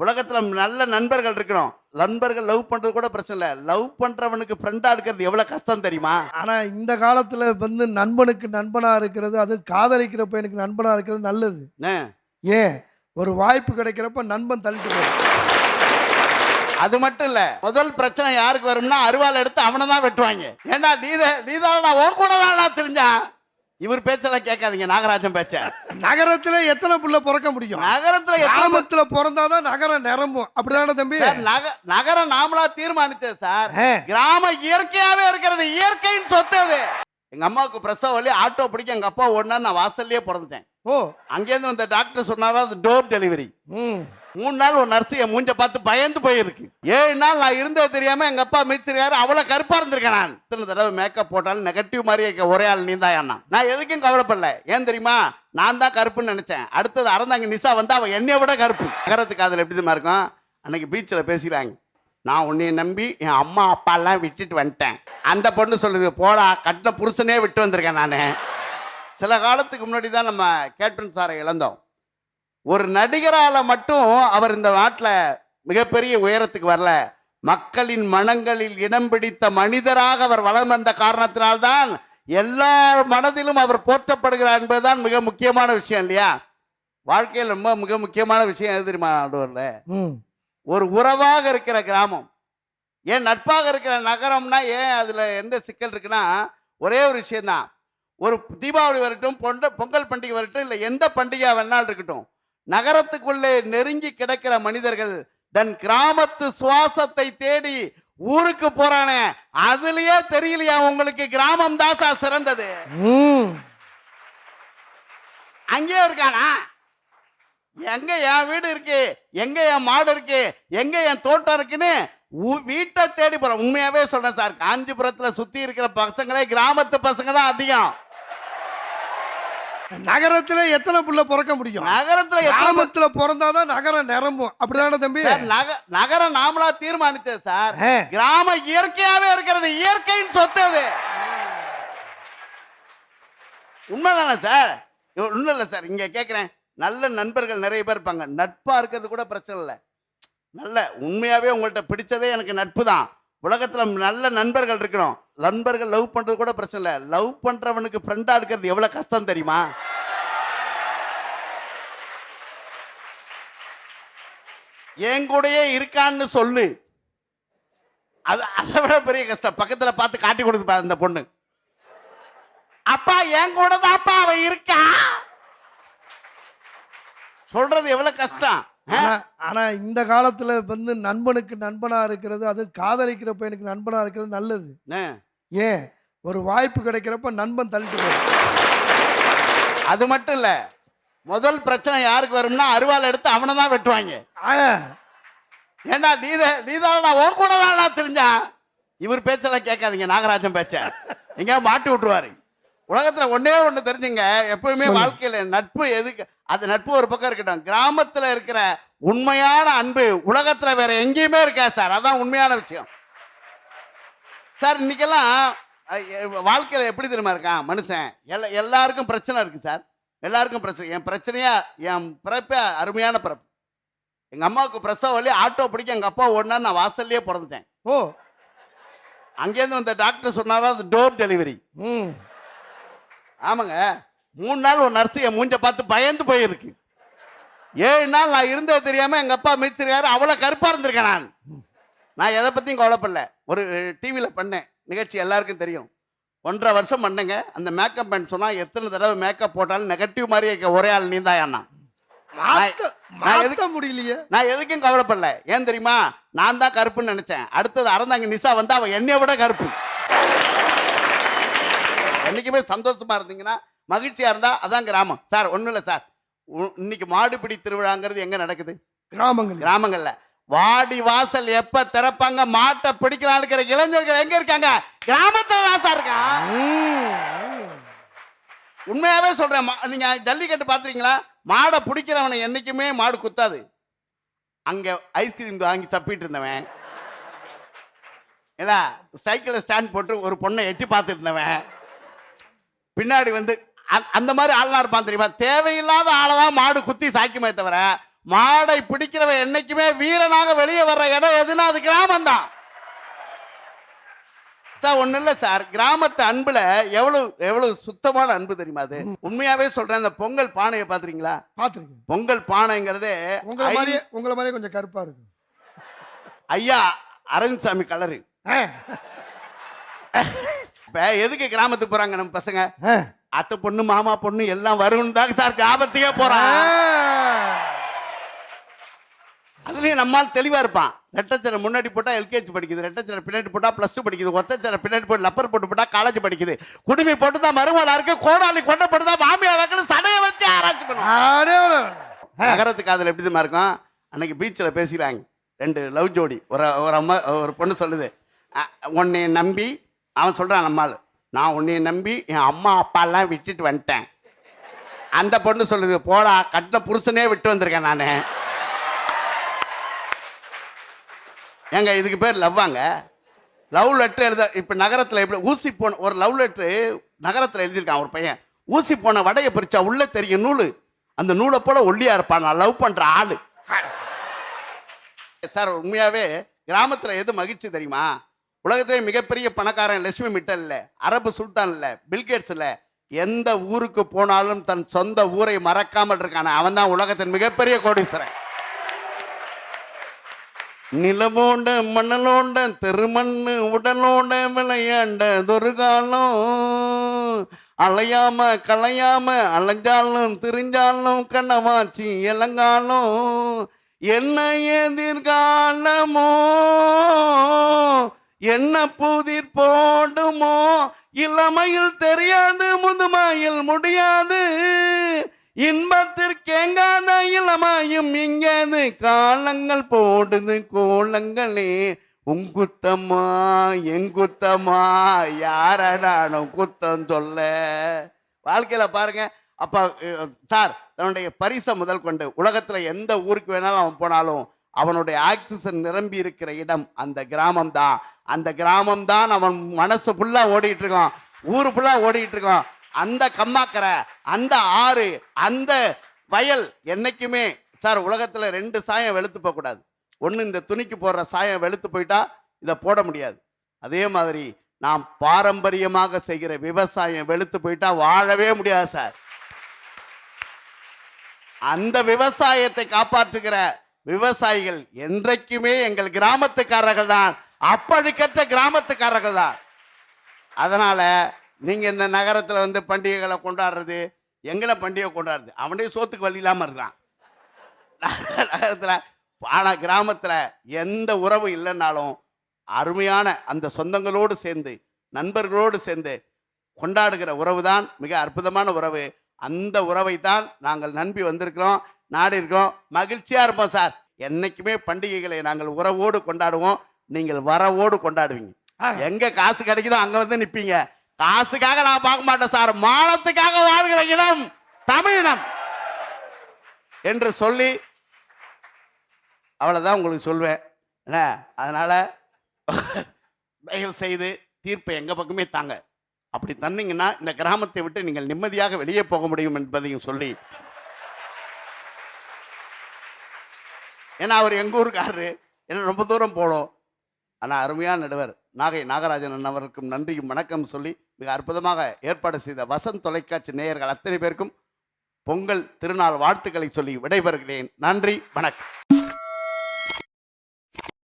உலகத்துல நல்ல நண்பர்கள் இருக்கணும். நண்பர்கள் லவ் பண்றது கூட பிரச்சனை இல்லை. லவ் பண்றவனுக்கு ஃப்ரெண்டா இருக்கிறது எவ்வளவு கஷ்டம் தெரியுமா? ஆனா இந்த காலத்துல வந்து நண்பனுக்கு நண்பனா இருக்கிறது அது காதலிக்கிற பையனுக்கு நண்பனா இருக்கிறது நல்லது? ஏன்? ஒரு வாய்ப்பு கிடைக்கிறப்ப நண்பன் தள்ளிட்டு அது மட்டும் இல்ல முதல் பிரச்சனை யாருக்கு வரும்னா அருவாள் எடுத்து அவனை தான் வெட்டுவாங்க. ஏண்டா நீதான் நீதான் நான் உன் கூட வேணா தெரிஞ்சான் இவர் பேச்செல்லாம் கேட்காதீங்க நாகராஜன் பேச்ச. நகரத்துல எத்தனை புள்ள பிறக்க முடியும்? நகரத்துல எத்தனை கிராமத்துல பிறந்தாதான் நகரம் நிரம்பும். அப்படிதானே தம்பி? நகரம் நாமளா தீர்மானிச்சது சார். ஆ. கிராம இயற்கையாவே இருக்கிறது இயற்கையின் சொத்து அது. எங்க அம்மாவுக்கு பிரசவ வலி ஆட்டோ பிடிக்க எங்க அப்பா ஓடினா நான் வாசல்லயே பிறந்துட்டேன். ஓ. அங்கேருந்து வந்த டாக்டர் சொன்னாரா அது டோர் டெலிவரி ம். மூணு நாள் ஒரு நர்ஸு என் மூஞ்ச பார்த்து பயந்து போயிருக்கு. ஏழு நாள் நான் இருந்தது தெரியாம எங்க அப்பா மிச்சிருக்காரு அவ்வளவு கருப்பா இருந்திருக்கேன் நான். இத்தனை தடவை மேக்கப் போட்டாலும் நெகட்டிவ் மாதிரி இருக்க ஒரே ஆள் நீ தான் நான் எதுக்கும் கவலைப்படல. ஏன் தெரியுமா? நான் தான் கருப்புன்னு நினைச்சேன். அடுத்தது அறந்தாங்க நிஷா வந்து அவன் என்னைய விட கருப்பு. நகரத்துக்கு அதில் எப்படி தான் இருக்கும்? அன்னைக்கு பீச்சில் பேசிக்கிறாங்க. நான் உன்னைய நம்பி என் அம்மா அப்பா எல்லாம் விட்டுட்டு வந்துட்டேன். அந்த பொண்ணு சொல்லுது போடா கட்டின புருஷனே விட்டு வந்திருக்கேன் நான். சில காலத்துக்கு முன்னாடி தான் நம்ம கேப்டன் சாரை இழந்தோம். ஒரு நடிகரால மட்டும் அவர் இந்த நாட்டில் மிகப்பெரிய உயரத்துக்கு வரல. மக்களின் மனங்களில் இடம் பிடித்த மனிதராக அவர் வளம் வந்த காரணத்தினால்தான் எல்லார் மனதிலும் அவர் போற்றப்படுகிறார் என்பதுதான் மிக முக்கியமான விஷயம் இல்லையா? வாழ்க்கையில் ரொம்ப மிக முக்கியமான விஷயம் எது தெரியுமா ஆண்டவர்ல? ம். ஒரு உறவாக இருக்கிற கிராமம். ஏன் நட்பாக இருக்கிற நகரம்னா ஏன் அதுல எந்த சிக்கல் இருக்குன்னா ஒரே ஒரு விஷயம்தான். ஒரு தீபாவளி வரட்டும் பொண்ட பொங்கல் பண்டிகை வரட்டும் இல்லை எந்த பண்டிகை வேணாலும் இருக்கட்டும். நகரத்துக்குள்ளே நெருங்கி கிடக்கிற மனிதர்கள் தன் கிராமத்து சுவாசத்தை தேடி ஊருக்கு போறானே. அதுலயே தெரியலையா உங்களுக்கு கிராமம் தாசா சிறந்தது? அங்கேயே இருக்கானா? எங்க என் வீடு இருக்கு? எங்க என் மாடு இருக்கு? எங்க என் தோட்டம் இருக்குன்னு வீட்டை தேடி போறோம் உண்மையாவே சொல்றேன் சார் காஞ்சிபுரத்துல சுத்தி இருக்கிற பசங்களே கிராமத்து பசங்க தான் அதிகம். நகரத்துல எத்தனை புள்ள பிறக்க முடியும்? நகரத்துல கிராமத்துல பிறந்தாதான் நகரம் நிரம்பும். அப்படிதானே தம்பி? நகரம் நாமளா தீர்மானிச்சது சார். கிராம இயற்கையாவே இருக்கிறது இயற்கையின் சொத்து அது. உண்மைதானே சார்? ஒன்றும் இல்லை சார் இங்க கேட்குறேன் நல்ல நண்பர்கள் நிறைய பேர் இருப்பாங்க. நட்பா இருக்கிறது கூட பிரச்சனை இல்லை. நல்ல உண்மையாவே உங்கள்கிட்ட பிடிச்சதே எனக்கு நட்பு தான் உலகத்தில் நல்ல நண்பர்கள் இருக்கணும். நண்பர்கள் லவ் பண்ணுறது கூட பிரச்சனை இல்லை. லவ் பண்ணுறவனுக்கு ஃப்ரெண்டாக இருக்கிறது எவ்வளோ கஷ்டம் தெரியுமா? என் கூடயே இருக்கான்னு சொல்லு. அது அதை விட பெரிய கஷ்டம். பக்கத்தில் பார்த்து காட்டி கொடுத்து பாரு அந்த பொண்ணு. அப்பா என் கூட தான் அப்பா அவன் இருக்கா? சொல்றது எவ்வளவு கஷ்டம். ஆனா இந்த காலத்துல வந்து நண்பனுக்கு நண்பனா இருக்கிறது அது காதலிக்கிற பையனுக்கு நண்பனா இருக்கிறது நல்லது? ஏன்? ஒரு வாய்ப்பு கிடைக்கிறப்ப நண்பன் தள்ளிட்டு அது மட்டும் இல்ல முதல் பிரச்சனை யாருக்கு வரும்னா அருவாள் எடுத்து அவனை தான் வெட்டுவாங்க. ஏண்டா நீதான் நீதான் உன் கூட வேணா தெரிஞ்சான் இவர் பேச்செல்லாம் கேட்காதீங்க நாகராஜன் பேச்ச. எங்க மாட்டி விட்டுருவாரு. உலகத்துல ஒண்ணே ஒண்ணு தெரிஞ்சுங்க. எப்பவுமே. வாழ்க்கையில நட்பு எதுக்கு? அது நட்பு ஒரு பக்கம் இருக்கட்டும். கிராமத்துல இருக்கிற உண்மையான அன்பு உலகத்துல வேற எங்கேயுமே இருக்கா சார். அதான் உண்மையான விஷயம். சார் இன்னைக்கெல்லாம் வாழ்க்கையில எப்படி தெரியுமா இருக்கான் மனுஷன்? எல்லா எல்லாருக்கும் பிரச்சனை இருக்கு சார். எல்லாருக்கும் பிரச்சனை என் பிரச்சனையா என் பிறப்பே அருமையான பிறப்பு. எங்க அம்மாவுக்கு பிரசவ வலி ஆட்டோ பிடிக்க எங்க அப்பா ஓடினா நான் வாசல்லயே பிறந்துட்டேன். ஓ. அங்கேருந்து வந்த டாக்டர் சொன்னாரா அது டோர் டெலிவரி. ம். ஆமாங்க. மூணு நாள் ஒரு நர்ஸ் என் மூஞ்ச பார்த்து பயந்து போயிருக்கு. ஏழு நாள் நான் இருந்தது தெரியாம எங்க அப்பா மிச்சிருக்காரு அவ்வளவு கருப்பா இருந்திருக்கேன் நான். நான் எதை பத்தியும் கவலைப்படல. ஒரு டிவியில் பண்ணேன். நிகழ்ச்சி எல்லாருக்கும் தெரியும். ஒன்றரை வருஷம் பண்ணேங்க. அந்த மேக்கப் பண்ண சொன்னா எத்தனை தடவை மேக்கப் போட்டாலும் நெகட்டிவ் மாதிரி இருக்க ஒரே ஆள் நீ தான் மாத்த நான் எதுக்கு- முடியலையே. நான் எதுக்கும் கவலைப்படல. ஏன் தெரியுமா? நான் தான் கருப்புன்னு நினைச்சேன். அடுத்தது அறந்தாங்க நிஷா வந்து அவன் என்னைய விட கருப்பு. என்னைக்குமே சந்தோஷமா இருந்தீங்கன்னா மகிழ்ச்சியா இருந்தா அதான் கிராமம். சார் ஒண்ணும் இல்லை சார். இன்னைக்கு மாடுபிடி திருவிழாங்கிறது எங்க நடக்குது? கிராமங்கள் கிராமங்கள்ல. வாடி வாசல் எப்ப திறப்பாங்க? மாட்டை பிடிக்கலாம் இருக்கிற இளைஞர்கள் எங்க இருக்காங்க? கிராமத்துல தான் சார் இருக்கான் உண்மையாவே சொல்றேன். நீங்க ஜல்லிக்கட்டு பாத்துறீங்களா? மாடை பிடிக்கிறவனை என்னைக்குமே மாடு குத்தாது. அங்க ஐஸ்கிரீம் வாங்கி தப்பிட்டு இருந்தவன். இல்ல சைக்கிளை ஸ்டாண்ட் போட்டு ஒரு பொண்ணை எட்டி பார்த்துட்டு இருந்தவன். பின்னாடி வந்து அந்த மாதிரி ஆள்லாம் இருப்பான் தெரியுமா? தேவையில்லாத ஆளை தான் மாடு குத்தி சாய்க்குமே தவிர மாடை பிடிக்கிறவன் என்னைக்குமே வீரனாக வெளியே வர்ற இடம் எதுன்னா அது கிராமம் தான் சார் ஒண்ணு இல்ல சார். கிராமத்து அன்புல எவ்வளவு எவ்வளவு சுத்தமான அன்பு தெரியுமா அது? உண்மையாவே சொல்றேன் அந்த பொங்கல் பானையை பாத்துறீங்களா? பார்த்துருக்கேன் பொங்கல் பானைங்கிறது உங்களை மாதிரியே உங்களை மாதிரியே கொஞ்சம் கருப்பா இருக்கு ஐயா அரவிந்த் சாமி கலரு. இப்ப எதுக்கு கிராமத்துக்கு போறாங்க நம்ம பசங்க. அத்தை பொண்ணு மாமா பொண்ணு எல்லாம் வரும்னு தான் சார் கிராமத்துக்கே ஆ. போறான் அதுலயும் நம்மால் தெளிவா இருப்பான். ரெட்டச்சரை முன்னாடி போட்டா எல்கேஜி படிக்குது ரெட்டச்சரை பின்னாடி போட்டா பிளஸ் டூ படிக்குது ஒத்தச்சரை பின்னாடி போட்டு லப்பர் போட்டு போட்டா காலேஜ் படிக்குது. குடுமி போட்டு தான் மருமலா இருக்கு கோடாலி கொண்டை போட்டு தான் மாமியார் வைக்கணும் சடையை வச்சு ஆராய்ச்சி அடே. நகரத்து காதல் எப்படி தெரியுமா இருக்கும்? அன்னைக்கு பீச்சில் பேசிக்கிறாங்க. ரெண்டு லவ் ஜோடி. ஒரு ஒரு அம்மா ஒரு பொண்ணு சொல்லுது. "அ- உன்னை நம்பி அவன் சொல்கிறான் நம்மால் நான் உன்னை நம்பி என் அம்மா அப்பாலாம் விட்டுட்டு வந்துட்டேன். அந்த பொண்ணு சொல்லுது போடா கட்டின புருஷனே விட்டு வந்திருக்கேன் நான். ஏங்க இதுக்கு பேர் லவ்வாங்க லவ் லெட்டர் எழுத இப்போ நகரத்தில் எப்படி ஊசி போன ஒரு லவ் லெட்ரு நகரத்தில் எழுதியிருக்கான் ஒரு பையன். ஊசி போன வடையை பிரிச்சா உள்ளே தெரியும் நூல். அந்த நூலை போல ஒல்லியா இருப்பான். நான் லவ் பண்ணுற ஆள். சார் உண்மையாகவே கிராமத்தில் எது மகிழ்ச்சி தெரியுமா? உலகத்திலே மிகப்பெரிய பணக்காரன் லட்சுமி மிட்டல் இல்லை அரபு சுல்தான் இல்லை பில்கேட்ஸ் இல்லை எந்த ஊருக்கு போனாலும் தன் சொந்த ஊரை மறக்காமல் இருக்கான. அவன் தான் உலகத்தின் மிகப்பெரிய கோடீஸ்வரன். நிலமோண்ட மணலோண்ட திருமண்ணு உடலோட விளையாண்டதொரு காலம். அலையாம கலையாம அலைஞ்சாலும் திரிஞ்சாலும் கண்ணமாச்சி இளங்காலம். என்ன எதிர்காலமோ? என்ன புதிர் போடுமோ? இளமையில் தெரியாது முதுமையில் முடியாது. இன்பத்திற்கெங்காத இளமாயும் இங்கேது. காலங்கள் போடுது கோலங்களே உங்குத்தம்மா எங்குத்தம்மா யாரடானும் குத்தம்? சொல்ல? வாழ்க்கையில பாருங்க அப்ப சார் தன்னுடைய பரிசை முதல் கொண்டு உலகத்துல எந்த ஊருக்கு வேணாலும் அவன் போனாலும் அவனுடைய ஆக்சிஜன் நிரம்பி இருக்கிற இடம் அந்த கிராமம் தான் அந்த கிராமம் தான் அவன் மனசு ஃபுல்லா ஓடிட்டு இருக்கான் ஊரு ஃபுல்லா ஓடிட்டு இருக்கான் அந்த கம்மாக்கரை அந்த ஆறு அந்த வயல் என்னைக்குமே சார் உலகத்துல ரெண்டு சாயம் வெளுத்து போக கூடாது. இந்த துணிக்கு போடுற சாயம் வெளுத்து போயிட்டா இதை போட முடியாது. அதே மாதிரி நாம் பாரம்பரியமாக செய்கிற விவசாயம் வெளுத்து போயிட்டா வாழவே முடியாது சார். அந்த விவசாயத்தை காப்பாற்றுகிற விவசாயிகள் என்றைக்குமே எங்கள் கிராமத்துக்காரர்கள் தான். அப்பழுக்கற்ற கிராமத்துக்காரர்கள் தான். அதனால் நீங்கள் இந்த நகரத்தில் வந்து பண்டிகைகளை கொண்டாடுறது எங்களை பண்டிகை கொண்டாடுறது அவனே சோத்துக்கு வழி இல்லாமல் இருக்கான் நகரத்தில் ஆனால் கிராமத்தில் எந்த உறவு இல்லைன்னாலும் அருமையான அந்த சொந்தங்களோடு சேர்ந்து நண்பர்களோடு சேர்ந்து கொண்டாடுகிற உறவு தான் மிக அற்புதமான உறவு. அந்த உறவை தான் நாங்கள் நம்பி வந்திருக்கிறோம். நாடு இருக்கோம். மகிழ்ச்சியா இருப்போம் சார். என்னைக்குமே பண்டிகைகளை நாங்கள் உறவோடு கொண்டாடுவோம். நீங்கள் வரவோடு கொண்டாடுவீங்க. எங்க காசு கிடைக்குதோ அங்க வந்து நிப்பீங்க. காசுக்காக நான் பார்க்க மாட்டேன் சார். மானத்துக்காக வாழ்கிற இனம் தமிழினம் என்று சொல்லி அவ்வளவுதான் உங்களுக்கு சொல்வேன். என்ன? அதனால தயவு செய்து தீர்ப்பை எங்க பக்கமே தாங்க. அப்படி தந்தீங்கன்னா இந்த கிராமத்தை விட்டு நீங்கள் நிம்மதியாக வெளியே போக முடியும் என்பதையும் சொல்லி ஏன்னா அவர் எங்கள் ஊருக்காரரு. என்ன ரொம்ப தூரம் போனோம். ஆனால் அருமையான நடுவர். நாகை நாகராஜன் அண்ணவருக்கும் நன்றியும் வணக்கம் சொல்லி மிக அற்புதமாக ஏற்பாடு செய்த வசந்த் தொலைக்காட்சி நேயர்கள் அத்தனை பேருக்கும் பொங்கல் திருநாள் வாழ்த்துக்களை சொல்லி விடைபெறுகிறேன். நன்றி வணக்கம்.